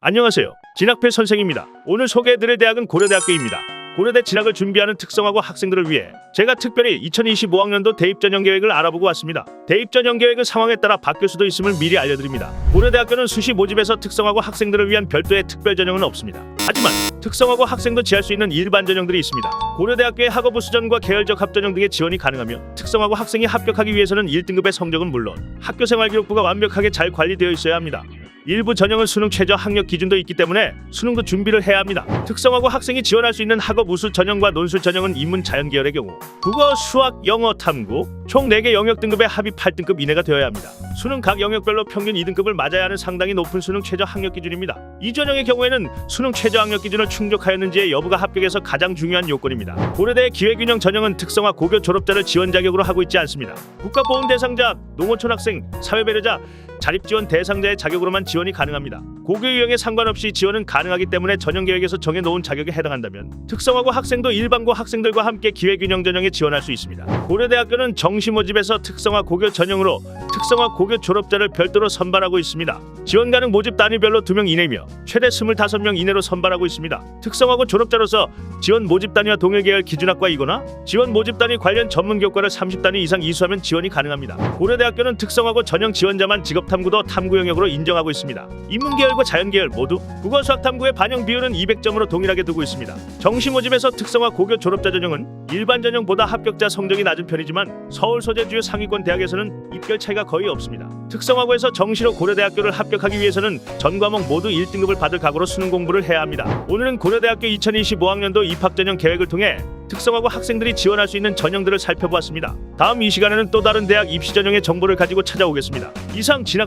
안녕하세요. 진학패 선생입니다. 오늘 소개해드릴 대학은 고려대학교입니다. 고려대 진학을 준비하는 특성화고 학생들을 위해 제가 특별히 2025학년도 대입 전형 계획을 알아보고 왔습니다. 대입 전형 계획은 상황에 따라 바뀔 수도 있음을 미리 알려드립니다. 고려대학교는 수시 모집에서 특성화고 학생들을 위한 별도의 특별 전형은 없습니다. 하지만 특성화고 학생도 지할 수 있는 일반 전형들이 있습니다. 고려대학교의 학업부 수전과 계열적 합전형 등의 지원이 가능하며 특성화고 학생이 합격하기 위해서는 1등급의 성적은 물론 학교 생활 기록부가 완벽하게 잘 관리되어 있어야 합니다. 일부 전형은 수능 최저 학력 기준도 있기 때문에 수능도 준비를 해야 합니다. 특성화고 학생이 지원할 수 있는 학업 우수 전형과 논술 전형은 인문 자연 계열의 경우 국어, 수학, 영어, 탐구 총 4개 영역 등급의 합이 8등급 이내가 되어야 합니다. 수능 각 영역별로 평균 2등급을 맞아야 하는 상당히 높은 수능 최저 학력 기준입니다. 이 전형의 경우에는 수능 최저 학력 기준을 충족하였는지의 여부가 합격에서 가장 중요한 요건입니다. 고려대 기회균형 전형은 특성화 고교 졸업자를 지원 자격으로 하고 있지 않습니다. 국가보험 대상자, 농어촌 학생, 사회배려자, 자립지원 대상자의 자격으로만 지원이 가능합니다. 고교 유형에 상관없이 지원은 가능하기 때문에 전형 계획에서 정해놓은 자격에 해당한다면 특성화고 학생도 일반고 학생들과 함께 기회균형 전형에 지원할 수 있습니다. 고려대학교는 정시 모집에서 특성화 고교 전형으로 특성화 고교 졸업자를 별도로 선발하고 있습니다. 지원 가능 모집 단위별로 2명 이내며 최대 25명 이내로 선발하고 있습니다. 특성화고 졸업자로서 지원 모집 단위와 동일 계열 기준학과이거나 지원 모집 단위 관련 전문 교과를 30단위 이상 이수하면 지원이 가능합니다. 고려대학교는 특성화고 전형 지원자만 직업 탐구도 탐구 영역으로 인정하고 있습니다. 인문 계열과 자연 계열 모두 국어 수학 탐구의 반영 비율은 200점으로 동일하게 두고 있습니다. 정시 모집에서 특성화 고교 졸업자 전형은 일반 전형보다 합격자 성적이 낮은 편이지만 서울 소재 주요 상위권 대학에서는 입결 차이가 거의 없습니다. 특성화고에서 정시로 고려대학교를 합격하기 위해서는 전 과목 모두 1등급을 받을 각오로 수능 공부를 해야 합니다. 오늘은 고려대학교 2025학년도 입학 전형 계획을 통해 특성화고 학생들이 지원할 수 있는 전형들을 살펴보았습니다. 다음 이 시간에는 또 다른 대학 입시 전형의 정보를 가지고 찾아오겠습니다. 이상 진학